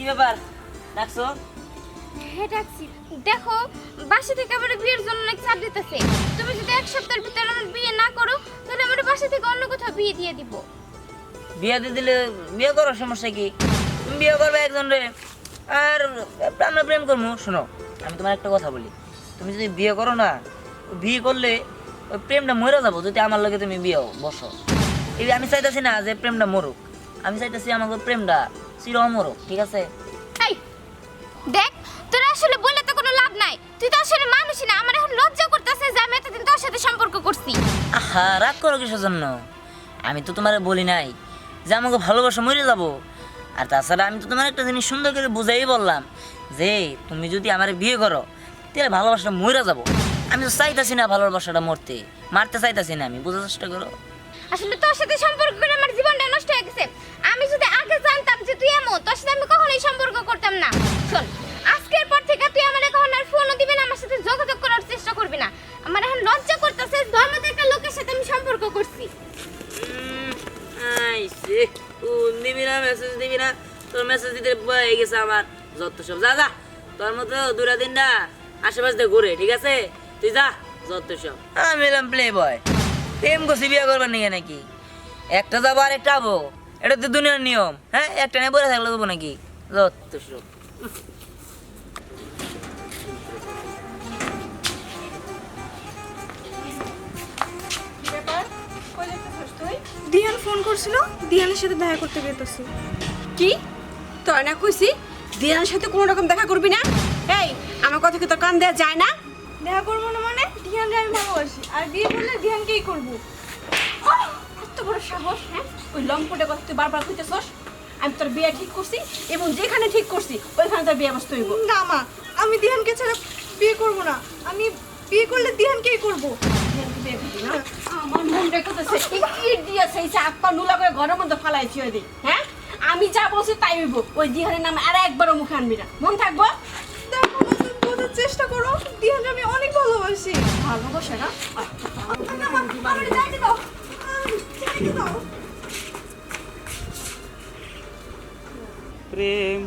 কি ব্যাপার? ডাকছো? হ্যাঁ ডাকছি। দেখো বাসা থেকে আমার বিয়ের জন্য নাকি চাপ দিতেছে। তুমি যদি এক সপ্তাহের ভিতরে আমার বিয়ে না করো তাহলে আমার বাসা থেকে অন্য কোথাও বিয়ে দিয়ে দিব। বিয়ে দিয়ে দিলে বিয়ে করার সমস্যা কি? তুমি বিয়ে করবে একজন রে। আর আমরা প্রেম করব। শোনো আমি তোমার একটা কথা বলি। তুমি যদি বিয়ে করো না বিয়ে করলে ওই প্রেমটা মরে যাব। যদি আমার লগে তুমি বিয়ে বসো। এই আমি চাইতেছি না যে প্রেমটা মরুক। আমি চাইতেছি আমাকে প্রেমটা চির অমরুক ঠিক আছে? এই দেখ তোর আসলে বলে তো কোনো লাভ নাই। তুই তো আসলে মানুষই না আমার এখন লজ্জা করতেছে যে আমি এতদিন তোর সাথে সম্পর্ক করছি। আহা রাগ করো কিসের জন্য? আমি তো তোমার বলি নাই যে আমাকে ভালোবাসা মরে যাব। আর তাছাড়া আমি তো তোমার একটা জিনিস সুন্দর করে বুঝাই বললাম যে তুমি যদি আমার বিয়ে করো তাহলে ভালোবাসাটা মরে যাব। আমি তো চাইতাছি না ভালোবাসাটা মরতে মারতে চাইতাছি না আমি বোঝার চেষ্টা করো। আসলে তোর সাথে সম্পর্ক করে আমার জীবনটা নষ্ট হয়ে গেছে। মেসেজ হয়ে গেছে আমার যত সব। যা যা তোর মতো দুরা দিন না আশেপাশে দিয়ে ঘুরে ঠিক আছে? তুই যা যত সব। আমি এলাম প্লে বয় প্রেম করছি বিয়ে করবার নিয়ে নাকি? একটা যাব আর একটা আবো এটা তো দুনিয়ার নিয়ম হ্যাঁ? একটা নিয়ে বলে থাকলে দেবো নাকি? যত সব। দিহান ফোন করছিল দিহানের সাথে দেখা করতে গেতেছি। কি? তোর না কইছি দিয়ানের সাথে কোনো রকম দেখা করবি না? এই আমার কথা কি তোর কান দেওয়া যায় না? দেখা করব না মানে? দিহানকে আমি ভালোবাসি। আর বিয়ে করলে দিহানকেই করব। এত বড় সাহস হ্যাঁ? ওই লম্পটের কথা তুই বারবার কইতেছস আমি তোর বিয়ে ঠিক করছি এবং যেখানে ঠিক করছি ওইখানে তোর বিয়ে বসতে হইব না মা আমি দিহানকে ছাড়া বিয়ে করব না। আমি বিয়ে করলে দিহানকেই করব? আমার মন রেখেছে ইট দিয়েছে। এই চাপ পা নুলা করে ঘরের মধ্যে ফালাই ছুঁয়ে দিই হ্যাঁ? আমি যা বলছি তাই হইব। ওই দিহানের নামে আর একবারও মুখে আনবি না। মন থাকব? দেখো তুমি বোঝার চেষ্টা করো। দিহানকে আমি অনেক ভালোবাসি। ভালোবাসে না? আমার যাইতে দাও যাইতে দাও প্রেম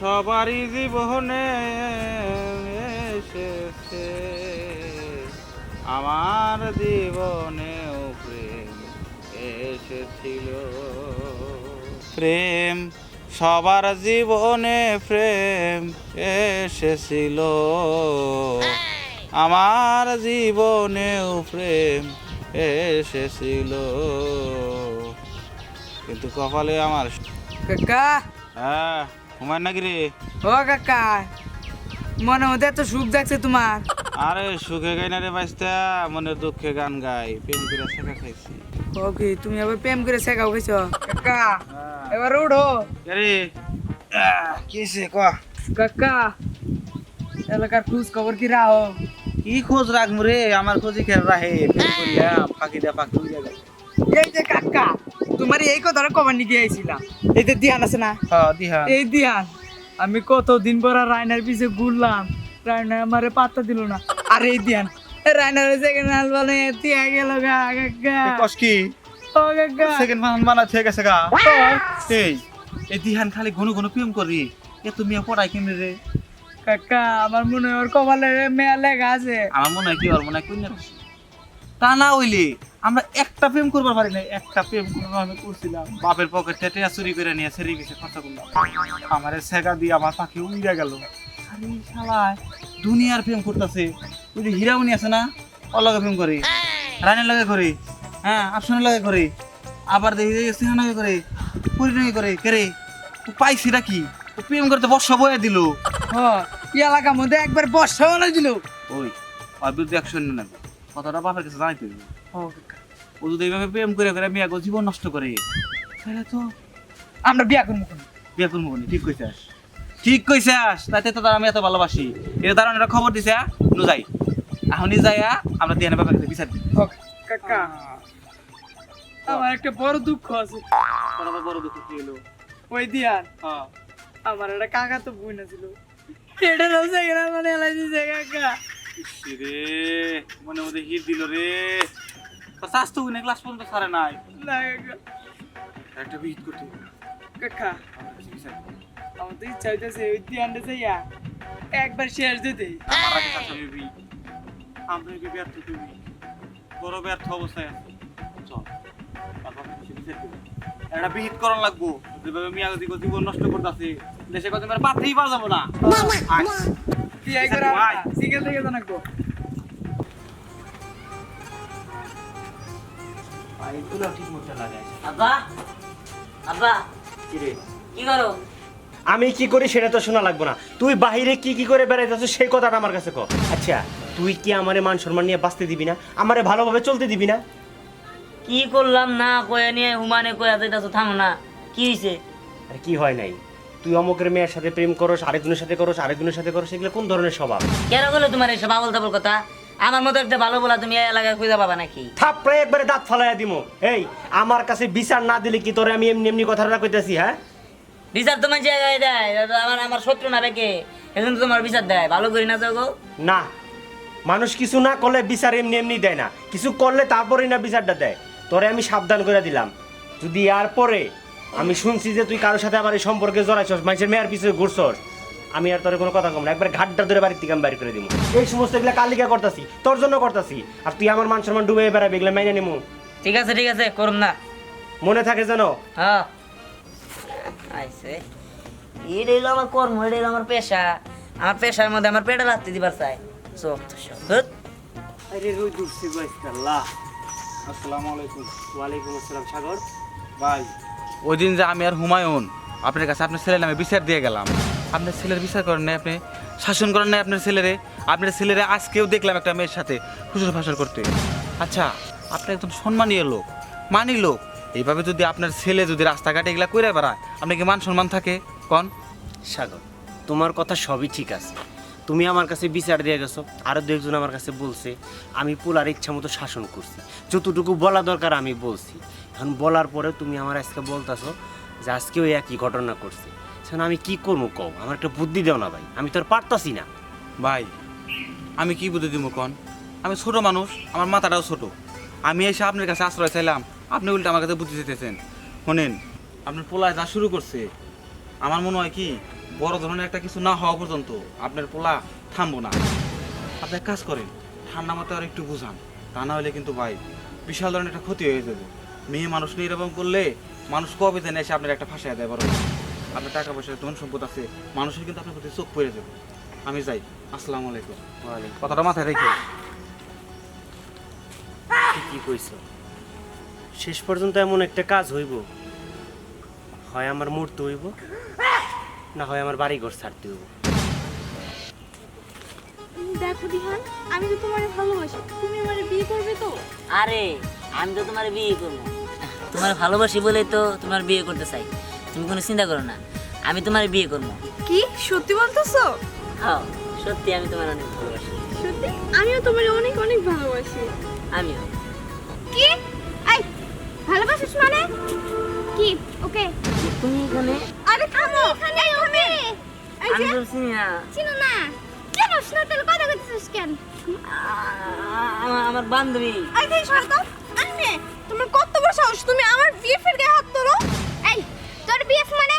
সবারই জীবনে এসেছে। আমার জীবনেও প্রেম এসেছিল। প্রেম সবার জীবনে প্রেম এসেছিল। আমার জীবনেও প্রেম এসেছিল। কিন্তু কপালে আমার কাকা! হ্যাঁ হুমায়ুন নাকি রে? ও কাকা মনে মধ্যে এত সুখ দেখছে তোমার। আরে সুখে গাই না রে বাঁচতা মনে দুঃখে গান গাই প্রেম করে শেখা খাইছি। ওকে তুমি আবার প্রেম করে শেখাও গেছ কাকা! এবার উঠো আরে কিসে ক কাকা এলাকার খোঁজ খবর কি রাহো কি খোঁজ রাখমু রে আমার খোঁজই রাহে প্রেম ফাঁকি দা ফাঁকি গেল এই যে কাকা তোমার এই কথাটা কবার নিয়ে গিয়েছিলাম এই যে দিহান আছে না হ্যাঁ দিহা এই দিহান আমি কত দিন পর রায়নার পিছে ঘুরলাম রায়না আমারে পাত্তা দিল না আর এই দিহান রায়নার সেকেন্ড হাল বলে তিয়া গেল গা কাকা সেকেন্ড ঠিক আছে গা। এই এই দিহান খালি ঘন ঘন প্রেম করি। এ তুমি পড়াই কেমনে রে? কাকা আমার মনে হয় ওর কপালে মেয়া লেখা আছে। আমার মনে হয় কি আর মনে হয় কইনা তা না হইলে আমরা একটা প্রেম করবার পারি না একটা প্রেম আমি করছিলাম। বাপের পকেট থেকে চুরি করে নিয়ে সেরি গেছে খরচা করলাম। আমার সেগা দিয়ে আমার পাখি উড়ে গেল। আরে শালায় দুনিয়ার প্রেম করতেছে। ওই যে হীরামণি আছে না ওর লগে প্রেম করি। রানীর লগে করি। হ্যাঁ আফসানের লগে করি। আবার দেখি যে সিংহানগে করে পরিণয় করে। কেরে ও পাইছি নাকি ও প্রেম করতে বর্ষা বয়ে দিল। হ ই এলাকার মধ্যে একবার বর্ষা বানাই দিল। ওই ওর বিরুদ্ধে অ্যাকশন না কথাটা বাপের কাছে জানাইতে হইবে। ও যদি এইভাবে প্রেম করে করে মেয়াকে জীবন নষ্ট করে তাহলে তো আমরা বিয়া করব বিয়ে করব ঠিক কইছাস। ঠিক কইছাস তাতে তো তার আমি এত ভালোবাসি। এটা দাঁড়ান এটা খবর দিছে নু যাই এখনই যাইয়া আমরা দিয়ে কাছে বিচার দিই। কাকা। আমার একটা বড় দুঃখ আছে। আবার বড় দুঃখ কি হলো? ওই দিয়ান হ্যাঁ। আমার একটা কাকা তো বোন ছিল এটা রয়েছে গেল মানে এলাই দিছে কাকা। রে মনে মধ্যে হিট দিল রে। চাষ তো উনি ক্লাস পর্যন্ত সারে নাই। না একটা বিহিত করতে কাকা। আমার তো ইচ্ছা হইতেছে ওই ধ্যানটা যাইয়া একবার শেষ দিতে আমার আগে আমরা এই ব্যর্থ তুমি। বড় ব্যর্থ অবস্থায় আছে। একটা বিহিত করার লাগবো। যেভাবে মিয়া জীবন নষ্ট করতেছে দেশে কত মেরে পাত্রেই পাওয়া যাব না। আয়। তুই একবার ভাই। সিঙ্গেল থেকে জানাকবো এগুলো ঠিক মতো লাগাই আব্বা আব্বা। কিরে? কি করো? আমি কি করি সেটা তো শোনা লাগবে না। তুই বাহিরে কি কি করে বেড়াইতেছ সেই কথাটা আমার কাছে কর আচ্ছা তুই কি আমারে মান সম্মান নিয়ে বাঁচতে দিবি না? আমারে ভালোভাবে চলতে দিবি না? কি করলাম না কয়ে নিয়ে হুমানে কয়ে যাইতাছো থামো না। কি হইছে? আর কি হয় নাই? তুই অমুকের মেয়ের সাথে প্রেম করস আরেকজনের সাথে করস আরেকজনের সাথে করস এগুলো কোন ধরনের স্বভাব? কেন বলে তোমার এসব আবল তাবল কথা? আমার মতো একটা ভালো বলা তুমি এই এলাকায় খুঁজে পাবা নাকি? থাপড়ে একবারে দাঁত ফালাইয়া দিমু। এই আমার কাছে বিচার না দিলে কি তোরে আমি এমনি এমনি কথাটা কইতাছি হ্যাঁ? বিচার তোমার জায়গায় দেয় আমার আমার শত্রু না রেখে এখন তো তোমার বিচার দেয়। ভালো করি না তো না। মানুষ কিছু না করলে বিচার এমনি এমনি দেয় না। কিছু করলে তারপরেই না বিচারটা দেয়। তোরে আমি সাবধান করে দিলাম। যদি আর পরে আমি শুনছি যে তুই কারোর সাথে আবার এই সম্পর্কে জড়াইছস মানুষের মেয়ের পিছনে ঘুরছস আমি আর তোর কোনো কথা কম না। একবার ঘাটটা ধরে বাড়ির থেকে আমি বাড়ি করে দিব এই সমস্ত এগুলা কালিকা করতাছি? তোর জন্য করতাছি। আর তুই আমার মান সম্মান ডুবে বেড়াবি এগুলো মাইনে নিমু। ঠিক আছে ঠিক আছে করুম না। মনে থাকে যেন? হ্যাঁ। আইসে এটা হলো আমার কর্ম এটা হলো আমার পেশা। আমার পেশার মধ্যে আমার পেটে লাগতে দিবার চাই। সব তো সব ধুৎ। আরে রই দূরছি আল্লাহ আসসালামু আলাইকুম। ওয়ালাইকুম আসসালাম সাগর। ভাই। ওই দিন যে আমি আর হুমায়ুন আপনার কাছে আপনার ছেলের নামে বিচার দিয়ে গেলাম। আপনার ছেলের বিচার করেন নাই আপনি শাসন করেন নাই আপনার ছেলেরে। আপনার ছেলেরে আজকেও দেখলাম একটা মেয়ের সাথে ফুসুর ফাসর করতে। আচ্ছা আপনি একজন সম্মানীয় লোক মানি লোক। এইভাবে যদি আপনার ছেলে যদি রাস্তাঘাটে এগুলা করে বেড়ায় আপনি কি মান সম্মান থাকে? কন? সাগর তোমার কথা সবই ঠিক আছে। তুমি আমার কাছে বিচার দিয়ে গেছো আরও দু একজন আমার কাছে বলছে, আমি পোলার ইচ্ছা মতো শাসন করছি। যতটুকু বলা দরকার আমি বলছি। এখন বলার পরে তুমি আমার আজকে বলতাছো যে আজকেও একই ঘটনা করছে। এখন আমি কি করব কও? আমার একটা বুদ্ধি দাও না ভাই, আমি তো আর পারতাছি না। ভাই, আমি কি বুদ্ধি দিব কন? আমি ছোট মানুষ, আমার মাথাটাও ছোট। আমি এসে আপনার কাছে আশ্রয় চাইলাম, আপনি উল্টা আমার কাছে বুদ্ধি দিতেছেন শোনেন, আপনার পোলায় যা শুরু করছে, আমার মনে হয় কি বড় ধরনের একটা কিছু না হওয়া পর্যন্ত আপনার পোলা থামবো না। আপনি এক কাজ করেন ঠান্ডা মাথায় আর একটু বুঝান তা না হলে কিন্তু ভাই বিশাল ধরনের একটা ক্ষতি হয়ে যাবে। মেয়ে মানুষ নিয়ে এরকম করলে মানুষ কবে জানে এসে আপনার একটা ফাঁসায় দেয় বড় আপনার টাকা পয়সা ধন সম্পদ আছে মানুষের কিন্তু আপনার প্রতি চোখ পড়ে যাবে। আমি যাই আসসালামু আলাইকুম। কথাটা মাথায় রেখে। ঠিকই কইছো? শেষ পর্যন্ত এমন একটা কাজ হইব হয় আমার মূর্তি হইব? না হয় আমার বাড়ি ঘর ছাড়তে হইব দেখো দিহান আমি তো তোমার ভালোবাসি। তুমি আমার বিয়ে করবে তো? আরে আমি তো তোমার বিয়ে করব। তোমার ভালোবাসি বলেই তো তোমার বিয়ে করতে চাই। তুমি কোনো চিন্তা করো না আমি তোমার বিয়ে করব। কি? সত্যি বলতেছো? হ্যাঁ সত্যি আমি তোমার অনেক ভালোবাসি। সত্যি? আমিও তোমার অনেক অনেক ভালোবাসি। আমিও। কি? এই ভালোবাসিস মানে? কি? ওকে। তুমি এখানে আরে থামো! এখানে আমি তো চিনি না চিনো না কেন শোনা তাহলে কথা কইতেছিস কেন আমার বান্ধবী এই যে সরো তো আন্নে তোমার কত বড় সাহস তুমি আমার বিয়ে এর গায়ে হাত তোলো এই তোর বিএফ মানে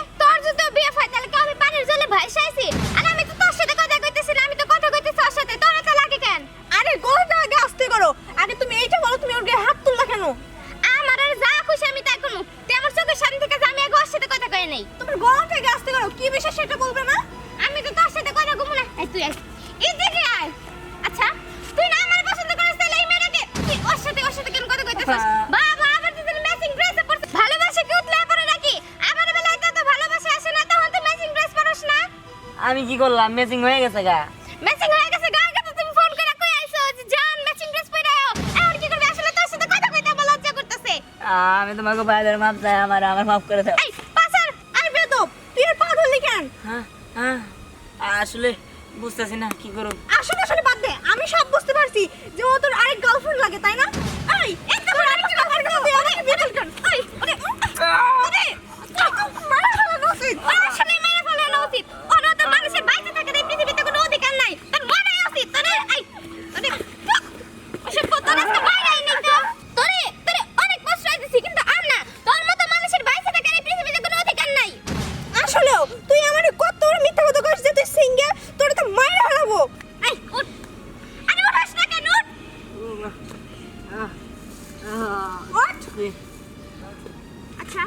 আমি কি করলাম? ম্যাচিং হয়ে গেছে গা। ম্যাচিং হয়ে গেছে গায়ে গেছে তুমি ফোন করে কই আইছো যে জান ম্যাচিং ড্রেস পরে আয়ো এখন কি করবে? আসলে তোর সাথে কথা কইতে আমার লজ্জা করতেছে। আমি তোমাকে বাইরের মাপ চাই আমার আমার মাফ করে দাও। এই পাসার আরে বেদব তুই এর পা ধরলি কেন? হ্যাঁ হ্যাঁ আসলে বুঝতেছি না কি করব? আসলে আসলে বাদ দে আমি সব বুঝতে পারছি যে ও তোর আরেক গার্লফ্রেন্ড লাগে তাই না? এই এই তো আরেকটা গার্লফ্রেন্ড আছে আমাকে বিয়ে করবেন এই আরে আরে আচ্ছা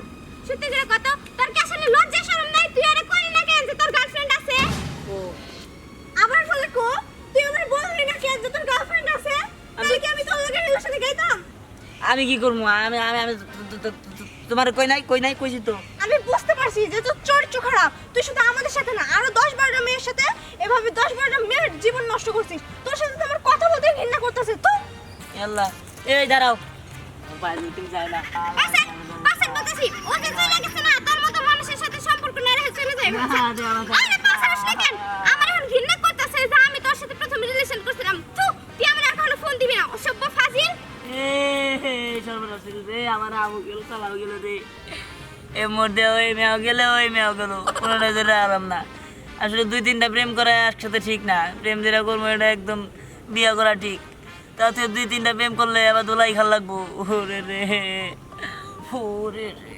সত্যি করে কত? তোর কি আসলে লজ্জা শরম নাই? তুই আরে করি না কেন যে তোর গার্লফ্রেন্ড আছে? ও। আবার বলে কো? তুই আমার বললি না কেন যে তোর গার্লফ্রেন্ড আছে? তাহলে কি আমি তোর লগে রিলেশনে গাইতাম আমি কি করব? আমি আমি আমি তোমার কই নাই? কই নাই? কইছি তো। আমি বুঝতে পারছি যে তোর চরিত্র খারাপ তুই শুধু আমাদের সাথে না আরও দশ বারোটা মেয়ের সাথে এভাবে দশ বারোটা মেয়ের জীবন নষ্ট করছিস। তোর সাথে আমার কথা বলতে ঘৃণা করতেছে। তো আল্লাহ। এই দাঁড়াও। বাইরে যাই না। পাশে পাশে বলতেছি ও যে চলে গেছে না তোর মতো মানুষের সাথে সম্পর্ক না রেখে চলে যাবে আরে পাশে আসলে কেন? আমার এখন ঘৃণা করতেছে যে আমি তোর সাথে প্রথম রিলেশন করছিলাম। তু তুই আমার এখনও ফোন দিবি না অসভ্য ফাজিল। এ সর্বনাশ রে আমার আমু গেল চালাও গেল রে। এ মধ্যে ওই মেয়াও গেলে ওই মেয়াও গেল আরাম না। আসলে দুই তিনটা প্রেম করা একসাথে ঠিক না প্রেম যেটা করব এটা একদম বিয়ে করা ঠিক। তাতে দুই তিনটা প্রেম করলে আবার দোলাই খাল লাগবো। রে ওরে রে।